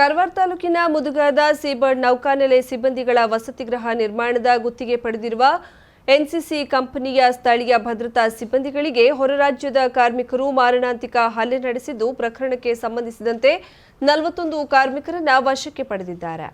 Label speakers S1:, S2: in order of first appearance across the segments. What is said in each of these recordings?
S1: ಕಾರವಾರ ತಾಲೂಕಿನ ಮುದುಗಾದ ಸೀಬರ್ಡ್ ನೌಕಾನೆಲೆ ಸಿಬ್ಬಂದಿಗಳ ವಸತಿಗೃಹ ನಿರ್ಮಾಣದ ಗುತ್ತಿಗೆ ಪಡೆದಿರುವ ಎನ್ಸಿಸಿ ಕಂಪನಿಯ ಸ್ಥಳೀಯ ಭದ್ರತಾ ಸಿಬ್ಬಂದಿಗಳಿಗೆ ಹೊರರಾಜ್ಯದ ಕಾರ್ಮಿಕರು ಮಾರಣಾಂತಿಕ ಹಲ್ಲೆ ನಡೆಸಿದ್ದು ಪ್ರಕರಣಕ್ಕೆ ಸಂಬಂಧಿಸಿದಂತೆ ನಲವತ್ತೊಂದು ಕಾರ್ಮಿಕರನ್ನ ವಶಕ್ಕೆ ಪಡೆದಿದ್ದಾರೆ.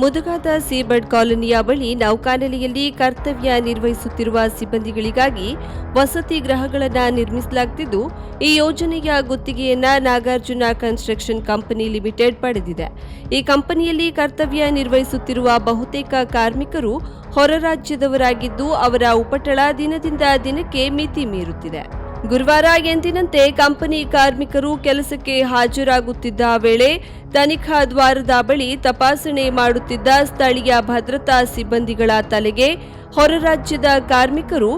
S1: ಮುದುಗಾದ ಸೀಬರ್ಡ್ ಕಾಲೋನಿಯ ಬಳಿ ನೌಕಾನೆಲೆಯಲ್ಲಿ ಕರ್ತವ್ಯ ನಿರ್ವಹಿಸುತ್ತಿರುವ ಸಿಬ್ಬಂದಿಗಳಿಗಾಗಿ ವಸತಿ ಗೃಹಗಳನ್ನು ನಿರ್ಮಿಸಲಾಗುತ್ತಿದ್ದು ಈ ಯೋಜನೆಯ ಗುತ್ತಿಗೆಯನ್ನ ನಾಗಾರ್ಜುನ ಕನ್ಸ್ಟ್ರಕ್ಷನ್ ಕಂಪನಿ ಲಿಮಿಟೆಡ್ ಪಡೆದಿದೆ. ಈ ಕಂಪನಿಯಲ್ಲಿ ಕರ್ತವ್ಯ ನಿರ್ವಹಿಸುತ್ತಿರುವ ಬಹುತೇಕ ಕಾರ್ಮಿಕರು ಹೊರ ರಾಜ್ಯದವರಾಗಿದ್ದು ಅವರ ಉಪಟಳ ದಿನದಿಂದ ದಿನಕ್ಕೆ ಮಿತಿ ಮೀರುತ್ತಿದೆ. ಗುರುವಾರ ಎಂದಿನಂತೆ ಕಂಪನಿ ಕಾರ್ಮಿಕರು ಕೆಲಸಕ್ಕೆ ಹಾಜರಾಗುತ್ತಿದ್ದ ವೇಳೆ ತನಿಖಾ ದ್ವಾರದ ಬಳಿ ತಪಾಸಣೆ ಮಾಡುತ್ತಿದ್ದ ಸ್ಥಳೀಯ ಭದ್ರತಾ ಸಿಬ್ಬಂದಿಗಳ ತಲೆಗೆ ಹೊರರಾಜ್ಯದ ಕಾರ್ಮಿಕರು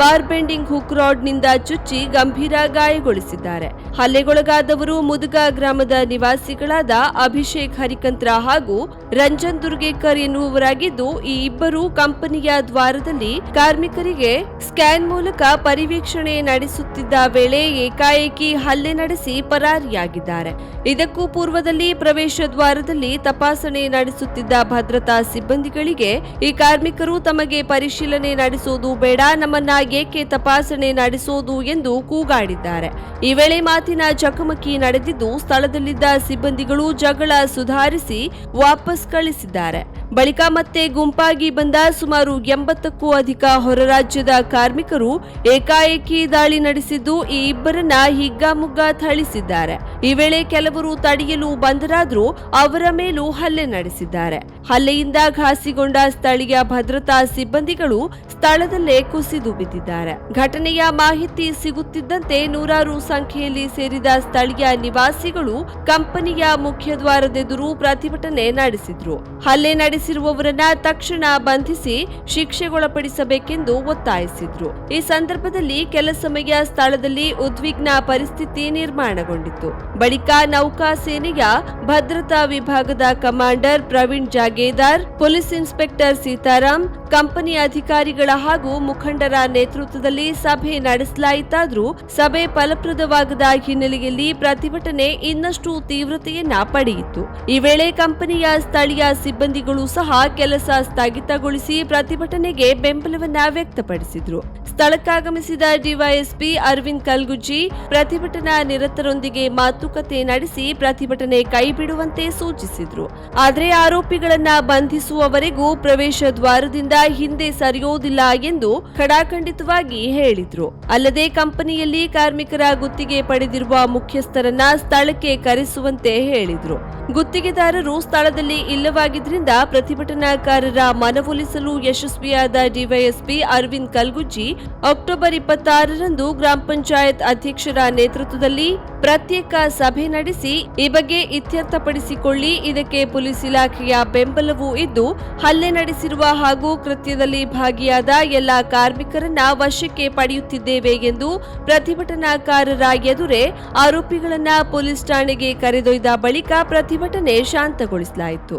S1: ಬಾರ್ ಬೆಂಡಿಂಗ್ ಹುಕ್ ರಾಡ್ನಿಂದ ಚುಚ್ಚಿ ಗಂಭೀರ ಗಾಯಗೊಳಿಸಿದ್ದಾರೆ. ಹಲ್ಲೆಗೊಳಗಾದವರು ಮುದುಗ ಗ್ರಾಮದ ನಿವಾಸಿಗಳಾದ ಅಭಿಷೇಕ್ ಹರಿಕಂತ್ರ ಹಾಗೂ ರಂಜನ್ ದುರ್ಗೇಕರ್ ಎನ್ನುವರಾಗಿದ್ದು ಈ ಇಬ್ಬರು ಕಂಪನಿಯ ದ್ವಾರದಲ್ಲಿ ಕಾರ್ಮಿಕರಿಗೆ ಸ್ಕ್ಯಾನ್ ಮೂಲಕ ಪರಿವೀಕ್ಷಣೆ ನಡೆಸುತ್ತಿದ್ದ ವೇಳೆ ಏಕಾಏಕಿ ಹಲ್ಲೆ ನಡೆಸಿ ಪರಾರಿಯಾಗಿದ್ದಾರೆ. ಇದಕ್ಕೂ ಪೂರ್ವದಲ್ಲಿ ಪ್ರವೇಶ ದ್ವಾರದಲ್ಲಿ ತಪಾಸಣೆ ನಡೆಸುತ್ತಿದ್ದ ಭದ್ರತಾ ಸಿಬ್ಬಂದಿಗಳಿಗೆ ಈ ಕಾರ್ಮಿಕರು ತಮಗೆ ಪರಿಶೀಲನೆ ನಡೆಸೋದು ಬೇಡ, ನಮ್ಮನ್ನ ಏಕೆ ತಪಾಸಣೆ ನಡೆಸೋದು ಎಂದು ಕೂಗಾಡಿದ್ದಾರೆ. ಈ ವೇಳೆ ಮಾತಿನ ಚಕಮಕಿ ನಡೆದಿದ್ದು ಸ್ಥಳದಲ್ಲಿದ್ದ ಸಿಬ್ಬಂದಿಗಳು ಜಗಳ ಸುಧಾರಿಸಿ ವಾಪಸ್ ಕಳಿಸಿದ್ದಾರೆ. ಬಳಿಕ ಮತ್ತೆ ಗುಂಪಾಗಿ ಬಂದ ಸುಮಾರು ಎಂಬತ್ತಕ್ಕೂ ಅಧಿಕ ಹೊರರಾಜ್ಯದ ಕಾರ್ಮಿಕರು ಏಕಾಏಕಿ ದಾಳಿ ನಡೆಸಿದ್ದು ಈ ಇಬ್ಬರನ್ನ ಹಿಗ್ಗಾಮುಗ್ಗ ಥಳಿಸಿದ್ದಾರೆ. ಈ ವೇಳೆ ಕೆಲವರು ತಡೆಯಲು ಬಂದರಾದರೂ ಅವರ ಮೇಲೂ ಹಲ್ಲೆ ನಡೆಸಿದ್ದಾರೆ. ಹಲ್ಲೆಯಿಂದ ಘಾಸಿಗೊಂಡ ಸ್ಥಳೀಯ ಭದ್ರತಾ ಸಿಬ್ಬಂದಿಗಳು ಸ್ಥಳದಲ್ಲೇ ಕುಸಿದು ಬಿದ್ದಿದ್ದಾರೆ. ಘಟನೆಯ ಮಾಹಿತಿ ಸಿಗುತ್ತಿದ್ದಂತೆ ನೂರಾರು ಸಂಖ್ಯೆಯಲ್ಲಿ ಸೇರಿದ ಸ್ಥಳೀಯ ನಿವಾಸಿಗಳು ಕಂಪನಿಯ ಮುಖ್ಯದ್ವಾರದೆದುರು ಪ್ರತಿಭಟನೆ ನಡೆಸಿದ್ರು. ಹಲ್ಲೆ ನಡೆಸಿರುವವರನ್ನ ತಕ್ಷಣ ಬಂಧಿಸಿ ಶಿಕ್ಷೆಗೊಳಪಡಿಸಬೇಕೆಂದು ಒತ್ತಾಯಿಸಿದ್ರು. ಈ ಸಂದರ್ಭದಲ್ಲಿ ಕೆಲ ಸಮಯ ಸ್ಥಳದಲ್ಲಿ ಉದ್ವಿಗ್ನ ಪರಿಸ್ಥಿತಿ ನಿರ್ಮಾಣಗೊಂಡಿತ್ತು. ಬಳಿಕ ನೌಕಾ ಸೇನೆಯ ಭದ್ರತಾ ವಿಭಾಗದ commander Praveen Jagedar, police inspector Sitaram company ಅಧಿಕಾರಿಗಳ ಹಾಗೂ ಮುಖಂಡರ ನೇತೃತ್ವದಲ್ಲಿ ಸಭೆ ನಡೆಸಲಾಯಿತಾದರೂ ಸಭೆ ಫಲಪ್ರದವಾಗದ ಹಿನ್ನೆಲೆಯಲ್ಲಿ ಪ್ರತಿಭಟನೆ ಇನ್ನಷ್ಟು ತೀವ್ರತೆಯನ್ನ ಪಡೆಯಿತು. ಈ ವೇಳೆ ಕಂಪನಿಯ ಸ್ಥಳೀಯ ಸಿಬ್ಬಂದಿಗಳು ಸಹ ಕೆಲಸ ಸ್ಥಗಿತಗೊಳಿಸಿ ಪ್ರತಿಭಟನೆಗೆ ಬೆಂಬಲವನ್ನ ವ್ಯಕ್ತಪಡಿಸಿದ್ರು. ಸ್ಥಳಕ್ಕಾಗಮಿಸಿದ ಡಿವೈಎಸ್ಪಿ ಅರವಿಂದ್ ಕಲ್ಗುಜ್ಜಿ ಪ್ರತಿಭಟನಾ ನಿರತರೊಂದಿಗೆ ಮಾತುಕತೆ ನಡೆಸಿ ಪ್ರತಿಭಟನೆ ಕೈಬಿಡುವಂತೆ ಸೂಚಿಸಿದ್ರು. ಆದರೆ ಆರೋಪಿಗಳನ್ನ ಬಂಧಿಸುವವರೆಗೂ ಪ್ರವೇಶ ದ್ವಾರದಿಂದ ಹಿಂದೆ ಸರಿಯೋದಿಲ್ಲ ಎಂದು ಖಡಾಖಂಡಿತವಾಗಿ ಹೇಳಿದ್ರು. ಅಲ್ಲದೆ ಕಂಪನಿಯಲ್ಲಿ ಕಾರ್ಮಿಕರ ಗುತ್ತಿಗೆ ಪಡೆದಿರುವ ಮುಖ್ಯಸ್ಥರನ್ನ ಸ್ಥಳಕ್ಕೆ ಕರೆಸುವಂತೆ ಹೇಳಿದ್ರು. ಗುತ್ತಿಗೆದಾರರು ಸ್ಥಳದಲ್ಲಿ ಇಲ್ಲವಾಗಿದ್ರಿಂದ ಪ್ರತಿಭಟನಾಕಾರರ ಮನವೊಲಿಸಲು ಯಶಸ್ವಿಯಾದ ಡಿವೈಎಸ್ಪಿ ಅರವಿಂದ್ ಕಲ್ಗುಜ್ಜಿ ಅಕ್ಟೋಬರ್ ಇಪ್ಪತ್ತಾರರಂದು ಗ್ರಾಮ ಪಂಚಾಯತ್ ಅಧ್ಯಕ್ಷರ ನೇತೃತ್ವದಲ್ಲಿ ಪ್ರತ್ಯೇಕ ಸಭೆ ನಡೆಸಿ ಈ ಬಗ್ಗೆ ಇತ್ಯರ್ಥಪಡಿಸಿಕೊಳ್ಳಿ, ಇದಕ್ಕೆ ಪೊಲೀಸ್ ಇಲಾಖೆಯ ಬೆಂಬಲವೂ ಇದ್ದು, ಹಲ್ಲೆ ನಡೆಸಿರುವ ಹಾಗೂ ಕೃತ್ಯದಲ್ಲಿ ಭಾಗಿಯಾದ ಎಲ್ಲ ಕಾರ್ಮಿಕರನ್ನ ವಶಕ್ಕೆ ಪಡೆಯುತ್ತಿದ್ದೇವೆ ಎಂದು ಪ್ರತಿಭಟನಾಕಾರರ ಎದುರೇ ಆರೋಪಿಗಳನ್ನ ಪೊಲೀಸ್ ಠಾಣೆಗೆ ಕರೆದೊಯ್ದ ಬಳಿಕ ಪ್ರತಿಭಟನೆ ಶಾಂತಗೊಳಿಸಲಾಯಿತು.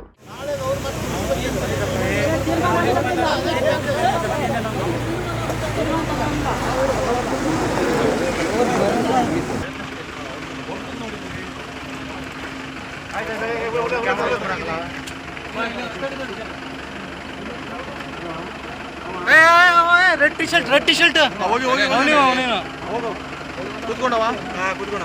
S2: red T shirt red T shirt
S3: ಹೋಗಿ ಹೋಗಿ
S2: ಅವನಿವ ಅವನಿವ
S3: ಹೋಗು ಕೂತ್ಕೊಂಡವ ಹಾ ಕೂತ್ಕೊಂಡ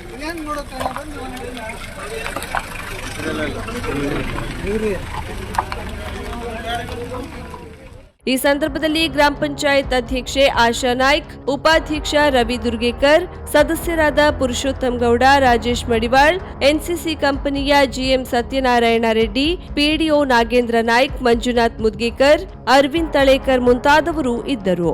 S1: ಈ ಸಂದರ್ಭದಲ್ಲಿ ಗ್ರಾಮ ಪಂಚಾಯತ್ ಅಧ್ಯಕ್ಷೆ ಆಶಾ ನಾಯ್ಕ್, ಉಪಾಧ್ಯಕ್ಷ ರವಿ ದುರ್ಗೇಕರ್, ಸದಸ್ಯರಾದ ಪುರುಷೋತ್ತಮ್ ಗೌಡ, ರಾಜೇಶ್ ಮಡಿವಾಳ್, ಎನ್ಸಿಸಿ ಕಂಪನಿಯ ಜಿಎಂ ಸತ್ಯನಾರಾಯಣ ರೆಡ್ಡಿ, ಪಿಡಿಒ ನಾಗೇಂದ್ರ ನಾಯ್ಕ್, ಮಂಜುನಾಥ್ ಮುದ್ಗೇಕರ್, ಅರವಿಂದ್ ತಳೇಕರ್ ಮುಂತಾದವರು ಇದ್ದರು.